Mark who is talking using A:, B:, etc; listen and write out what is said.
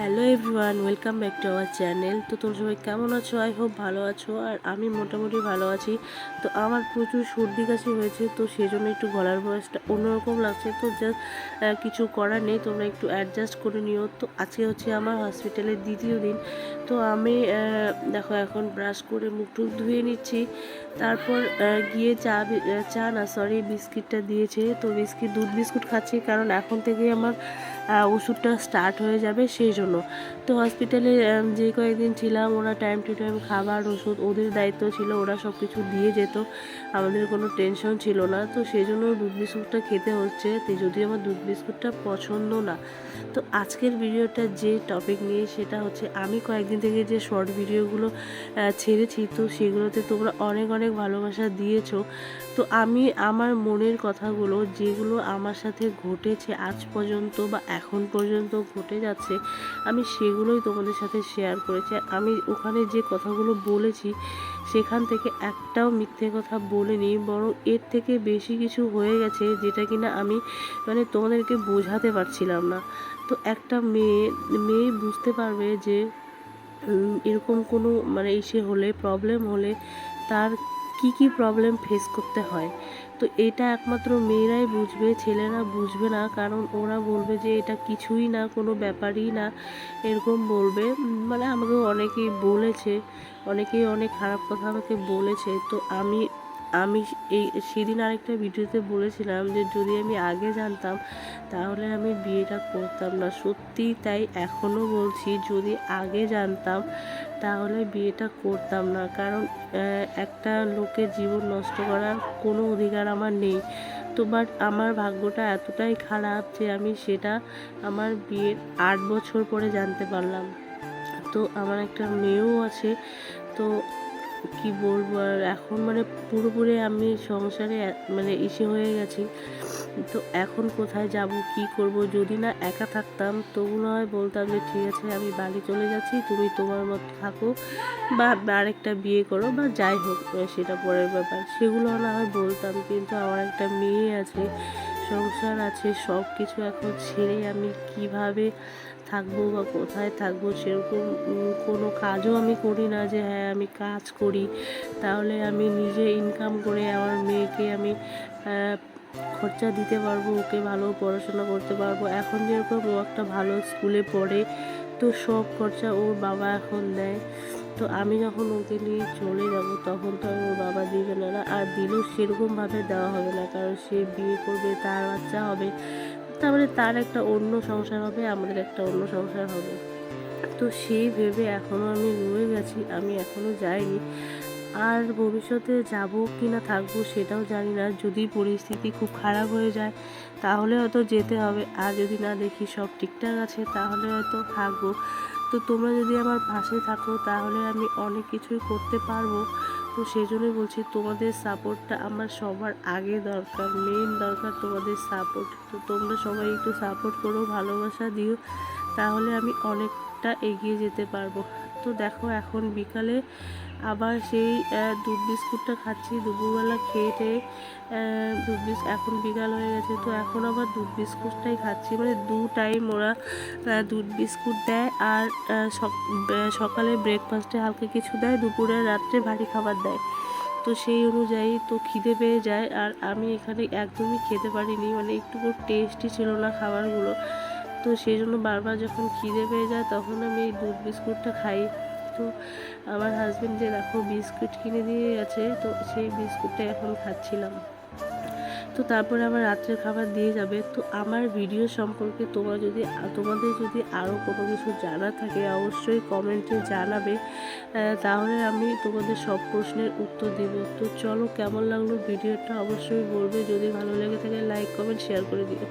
A: Hello everyone, welcome back to our channel. তো তোমরা সবাই কেমন আছো? আই হোপ ভালো আছো, আর আমি মোটামুটি ভালো আছি। তো আমার প্রচুর সর্দি কাশি হয়েছে, তো সেই জন্য একটু গলার ভয়েসটা অন্যরকম লাগছে। তো জাস্ট কিছু করার নেই, তোমরা একটু অ্যাডজাস্ট করে নিও। তো আজকে হচ্ছে আমার হসপিটালের দ্বিতীয় দিন। তো আমি দেখো এখন ব্রাশ করে মুখ টুক ধুয়ে নিচ্ছি। তারপর গিয়ে চা চা না সরি বিস্কিটটা দিয়েছে। তো বিস্কিট, দুধ বিস্কুট খাচ্ছি, কারণ এখন থেকেই আমার ওষুধটা স্টার্ট হয়ে যাবে সেই জন্য। তো হসপিটালে যে কয়েকদিন ছিলাম, ওরা টাইম টু টাইম খাবার, ওষুধ ওদের দায়িত্ব ছিল, ওরা সব কিছু দিয়ে যেত। আমাদের কোনো টেনশন ছিল না। তো সেই জন্য দুধ বিস্কুটটা খেতে হচ্ছে। তো যদিও আমার দুধ বিস্কুটটা পছন্দ না। তো আজকের ভিডিওটা যে টপিক নিয়ে, সেটা হচ্ছে আমি কয়েকদিন থেকে যে শর্ট ভিডিওগুলো ছেড়েছি, তো সেগুলোতে তোমরা অনেক অনেক ভালোবাসা দিয়েছ। তো আমি আমার মনের কথাগুলো, যেগুলো আমার সাথে ঘটেছে আজ পর্যন্ত বা এখন পর্যন্ত ঘটে যাচ্ছে, আমি সেগুলোই তোমাদের সাথে শেয়ার করেছি। আমি ওখানে যে কথাগুলো বলেছি, সেখান থেকে একটাও মিথ্যে কথা বলিনি, বরং এর থেকে বেশি কিছু হয়ে গেছে যেটা কিনা আমি মানে তোমাদেরকে বোঝাতে পারছিলাম না। তো একটা মেয়ে মেয়ে বুঝতে পারবে যে এরকম কোনো মানে ইসে হলে প্রবলেম হলে তার কি কি প্রবলেম ফেস করতে হয়। তো এটা একমাত্র মেয়েরাই বুঝবে, ছেলেরা বুঝবে না, কারণ ওরা বলবে যে এটা কিছুই না, কোনো ব্যাপারই না, এরকম বলবে। মানে আমাকে অনেকেই বলেছে, অনেকেই অনেক খারাপ কথা আমাকে বলেছে। তো আমি আমি এই সেদিন আরেকটা ভিডিওতে বলেছিলাম যে যদি আমি আগে জানতাম, তাহলে আমি বিয়েটা করতাম না। সত্যি তাই এখনও বলছি, যদি আগে জানতাম, তাহলে বিয়েটা করতাম না। কারণ একটা লোকের জীবন নষ্ট করার কোনো অধিকার আমার নেই। তো বাট আমার ভাগ্যটা এতটাই খারাপ যে আমি সেটা আমার বিয়ের আট বছর পরে জানতে পারলাম। তো আমার একটা মেয়েও আছে, তো কি বলব? আর এখন মানে পুরোপুরি আমি সংসারে মানে ইসে হয়ে গেছি। তো এখন কোথায় যাব, কি করব? যদি না একা থাকতাম, তবু না হয় বলতাম যে, ঠিক আছে, আমি বাড়ি চলে যাচ্ছি, তুমি তোমার মতো থাকো বা আরেকটা বিয়ে করো বা যাই হোক, সেটা পরের ব্যাপার। সেগুলো না হয় বলতাম, কিন্তু আমার একটা মেয়ে আছে। সংসার আছে সব কিছু এখন ছেড়ে আমি কীভাবে থাকব বা কোথায় থাকব সেরকম কোনো কাজও আমি করি না যে হ্যাঁ আমি কাজ করি। তাহলে আমি নিজে ইনকাম করে আমার মেয়েকে আমি খরচা দিতে পারব, ওকে ভালো পড়াশোনা করতে পারব। এখন যেরকম ও একটা ভালো স্কুলে পড়ে, তো সব খরচা ওর বাবা এখন দেয়। তো আমি যখন ওকে নিয়ে চলে যাব, তখন তো ওর বাবা দিবে না না। আর দিলেও সেরকমভাবে দেওয়া হবে না, কারণ সে বিয়ে করবে, তার বাচ্চা হবে, তারপরে তার একটা অন্য সংসার হবে, আমাদের একটা অন্য সংসার হবে। তো সেই ভেবে এখনও আমি রয়ে গেছি, আমি এখনও যাইনি। আর ভবিষ্যতে যাব কি না থাকব সেটাও জানি না। যদি পরিস্থিতি খুব খারাপ হয়ে যায়, তাহলে হয়তো যেতে হবে। আর যদি না দেখি সব ঠিকঠাক আছে, তাহলে হয়তো থাকব। তো তোমরা যদি আমার পাশে থাকো, তাহলে আমি অনেক কিছুই করতে পারব। তো সেই জন্যই বলছি, তোমাদের সাপোর্টটা আমার সবার আগে দরকার মেন দরকার তোমাদের সাপোর্ট। তো তোমরা সবাই একটু সাপোর্ট করো, ভালোবাসা দিও, তাহলে আমি অনেকটা এগিয়ে যেতে পারব। তো দেখো এখন বিকালে আবার সেই দুধ বিস্কুটটা খাচ্ছি। দুপুরবেলা খেয়ে টেয়ে, দুধ বিস এখন বিকাল হয়ে গেছে তো এখন আবার দুধ বিস্কুটটাই খাচ্ছি। মানে দু টাইম ওরা দুধ বিস্কুট দেয় আর সকালে ব্রেকফাস্টে হালকা কিছু দেয় দুপুরে রাত্রে ভারী খাবার দেয়। তো সেই অনুযায়ী তো খিদে পেয়ে যায় আর আমি এখানে একদমই খেতে পারিনি। মানে একটু টেস্টই ছিল না খাবারগুলো। তো সেই জন্য বারবার যখন খিদে পেয়ে যায় তখন আমি এই দুধ বিস্কুটটা খাই। তো আমার হাজবেন্ড যে দেখো বিস্কুট কিনে দিয়ে গেছে, তো সেই বিস্কুটটা এখন খাচ্ছিলাম। তো তারপরে আমার রাত্রের খাবার দিয়ে যাবে। তো আমার ভিডিও সম্পর্কে তোমরা যদি, তোমাদের যদি আরও কোনো কিছু জানা থাকে, অবশ্যই কমেন্টে জানাবে। তাহলে আমি তোমাদের সব প্রশ্নের উত্তর দেব। তো চলো কেমন লাগল ভিডিওটা অবশ্যই বলবে। যদি ভালো লেগে থাকে লাইক কমেন্ট শেয়ার করে দিও।